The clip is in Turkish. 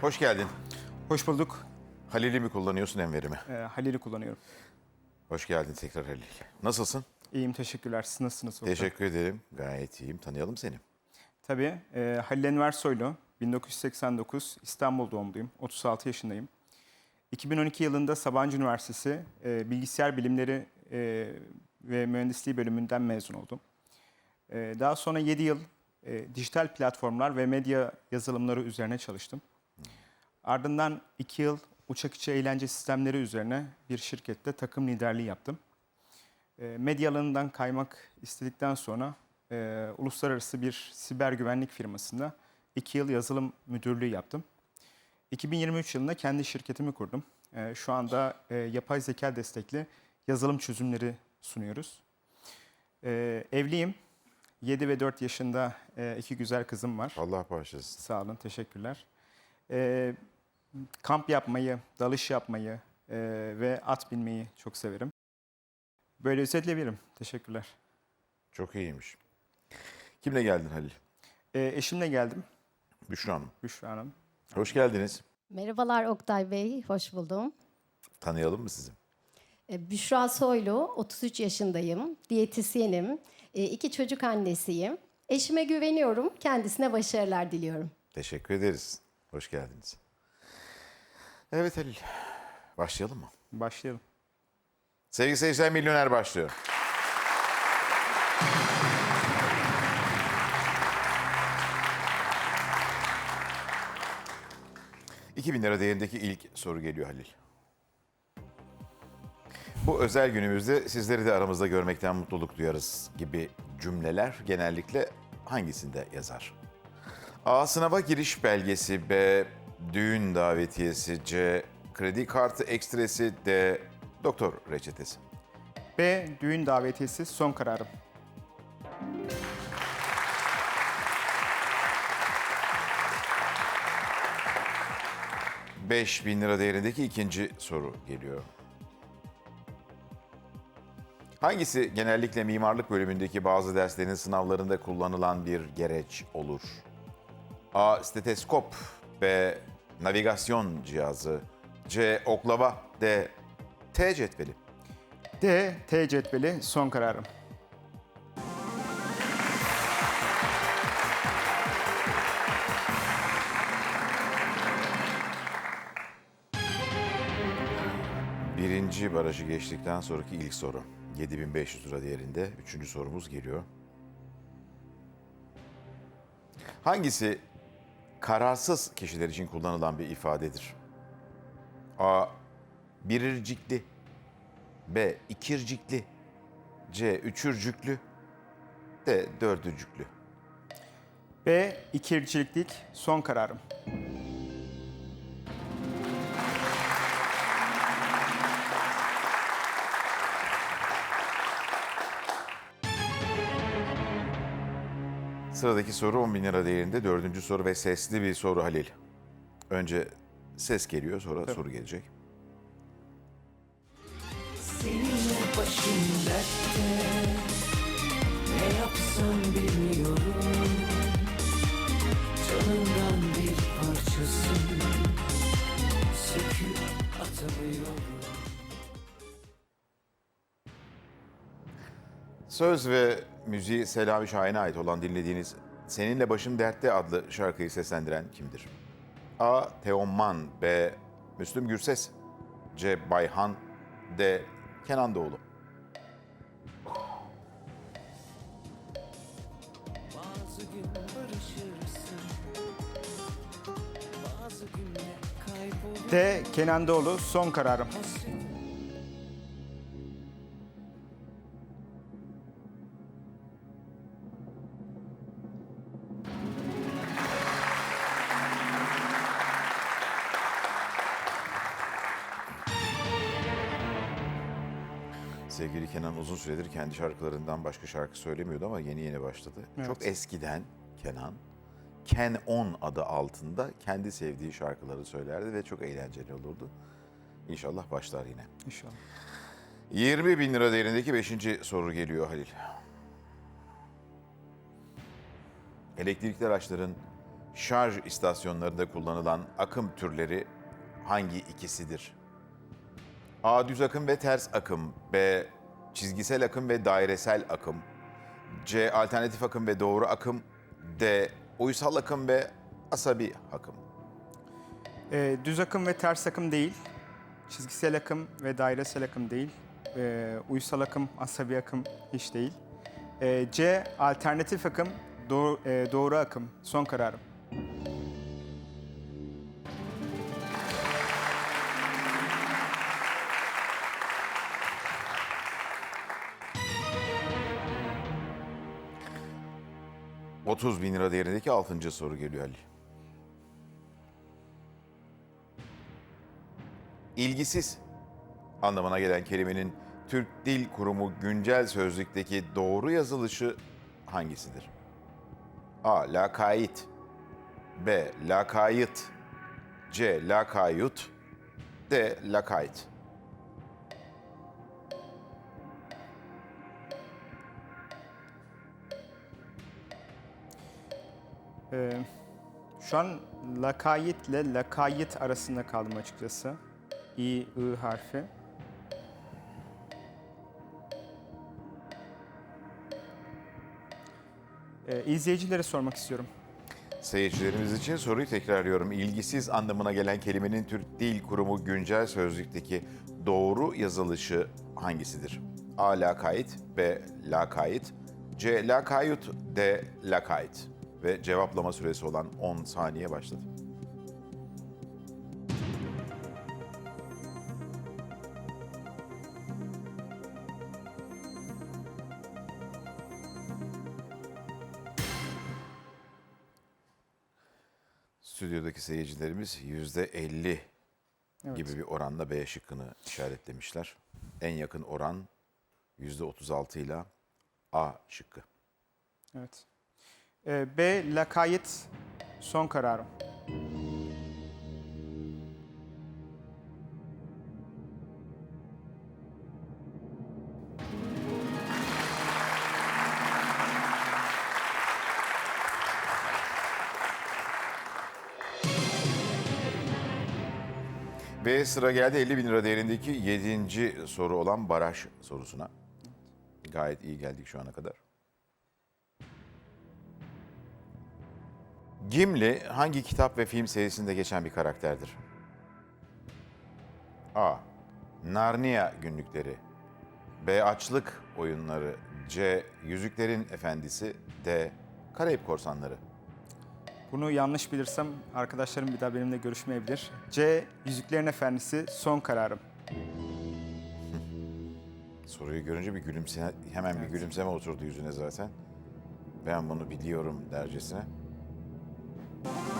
Hoş geldin. Hoş bulduk. Halil'i mi kullanıyorsun Enver'i mi? Ee, Halil'i kullanıyorum. Hoş geldin tekrar Halil. Nasılsın? İyiyim, teşekkürler. Siz nasılsınız? doktor? Teşekkür ederim. Gayet iyiyim. Tanıyalım seni. Tabii. E, Halil Enver Soylu. 1989 İstanbul doğumluyum. 36 yaşındayım. 2012 yılında Sabancı Üniversitesi e, Bilgisayar Bilimleri e, ve Mühendisliği bölümünden mezun oldum. E, daha sonra 7 yıl e, dijital platformlar ve medya yazılımları üzerine çalıştım. Ardından 2 yıl uçak içi eğlence sistemleri üzerine bir şirkette takım liderliği yaptım. E, medya alanından kaymak istedikten sonra e, uluslararası bir siber güvenlik firmasında 2 yıl yazılım müdürlüğü yaptım. 2023 yılında kendi şirketimi kurdum. E, şu anda e, yapay zeka destekli yazılım çözümleri sunuyoruz. E, evliyim. 7 ve 4 yaşında e, iki güzel kızım var. Allah bağışlasın. Sağ olun, teşekkürler. E, kamp yapmayı, dalış yapmayı e, ve at binmeyi çok severim. Böyle özetleyebilirim. Teşekkürler. Çok iyiymiş. Kimle geldin Halil? E, eşimle geldim, Büşra Hanım. Büşra Hanım. Hoş geldiniz. Merhabalar Oktay Bey, hoş buldum. Tanıyalım mı sizi? Ee, Büşra Soylu, 33 yaşındayım, diyetisyenim, Ee, iki çocuk annesiyim. Eşime güveniyorum, kendisine başarılar diliyorum. Teşekkür ederiz. Hoş geldiniz. Evet Halil. Başlayalım mı? Başlayalım. Sevgili seyirciler Milyoner başlıyor. ...2000 lira değerindeki ilk soru geliyor Halil. Bu özel günümüzde sizleri de aramızda görmekten mutluluk duyarız gibi cümleler genellikle hangisinde yazar? A. Sınava giriş belgesi B. Düğün davetiyesi C. Kredi kartı ekstresi D. Doktor reçetesi. B. Düğün davetiyesi son kararım. Beş bin lira değerindeki ikinci soru geliyor. Hangisi genellikle mimarlık bölümündeki bazı derslerin sınavlarında kullanılan bir gereç olur? A. Steteskop B. Navigasyon cihazı C. Oklava D. T cetveli. D. T cetveli son kararım. Birinci barajı geçtikten sonraki ilk soru. 7500 lira değerinde. Üçüncü sorumuz geliyor. Hangisi kararsız kişiler için kullanılan bir ifadedir? A. Birircikli B. ikircikli C. Üçürcüklü D. Dördüncüklü. B. İkirciliklik son kararım. Sıradaki soru 10 bin lira değerinde. Dördüncü soru ve sesli bir soru Halil. Önce ses geliyor sonra soru gelecek. Senin başın dertte Ne yapsam bilmiyorum Canından bir parçasın Söküp atamıyorum Söz ve müziği Selami Şahin'e ait olan dinlediğiniz Seninle Başım Dertte adlı şarkıyı seslendiren kimdir? A. Teoman B. Müslüm Gürses C. Bayhan D. Kenan Doğulu Bazı gün barışırsın Bazı günler kaybolur D. Kenan Doğulu son kararım. Sevgili Kenan uzun süredir kendi şarkılarından başka şarkı söylemiyordu ama yeni yeni başladı. Evet. Çok eskiden Kenan Ken On adı altında kendi sevdiği şarkıları söylerdi ve çok eğlenceli olurdu. İnşallah başlar yine. İnşallah. 20 bin lira değerindeki 5. soru geliyor Halil. Elektrikli araçların şarj istasyonlarında kullanılan akım türleri hangi ikisidir? A. Düz akım ve ters akım. B. Çizgisel akım ve dairesel akım. C. Alternatif akım ve doğru akım. D. Uysal akım ve asabi akım. Ee, düz akım ve ters akım değil. Çizgisel akım ve dairesel akım değil. Ee, uysal akım, asabi akım hiç değil. Ee, C. Alternatif akım, doğru, e, doğru akım. Son kararım. 30 bin lira değerindeki 6. soru geliyor Ali. İlgisiz anlamına gelen kelimenin Türk Dil Kurumu güncel sözlükteki doğru yazılışı hangisidir? A. Lakayt B. Lakayıt C. Lakayut D. Lakayt Ee, şu an lakayit ile lakayit arasında kaldım açıkçası. İ, I harfi. Ee, izleyicilere sormak istiyorum. Seyircilerimiz için soruyu tekrarlıyorum. İlgisiz anlamına gelen kelimenin Türk Dil Kurumu güncel sözlükteki doğru yazılışı hangisidir? A. Lakayt B. Lakayt C. Lakayut D. Lakayt Ve cevaplama süresi olan 10 saniye başladı. Stüdyodaki seyircilerimiz yüzde 50 Evet. gibi bir oranla B şıkkını işaretlemişler. En yakın oran yüzde 36 ile A şıkkı. Evet. Ee, B. Lakayit son kararım. Ve sıra geldi 50 bin lira değerindeki 7. soru olan baraj sorusuna. Gayet iyi geldik şu ana kadar. Gimli hangi kitap ve film serisinde geçen bir karakterdir? A. Narnia günlükleri B. Açlık oyunları C. Yüzüklerin Efendisi D. Karayip Korsanları Bunu yanlış bilirsem arkadaşlarım bir daha benimle görüşmeyebilir. C. Yüzüklerin Efendisi son kararım. Soruyu görünce bir gülümse, hemen bir gülümseme oturdu yüzüne zaten. Ben bunu biliyorum dercesine. Thank you.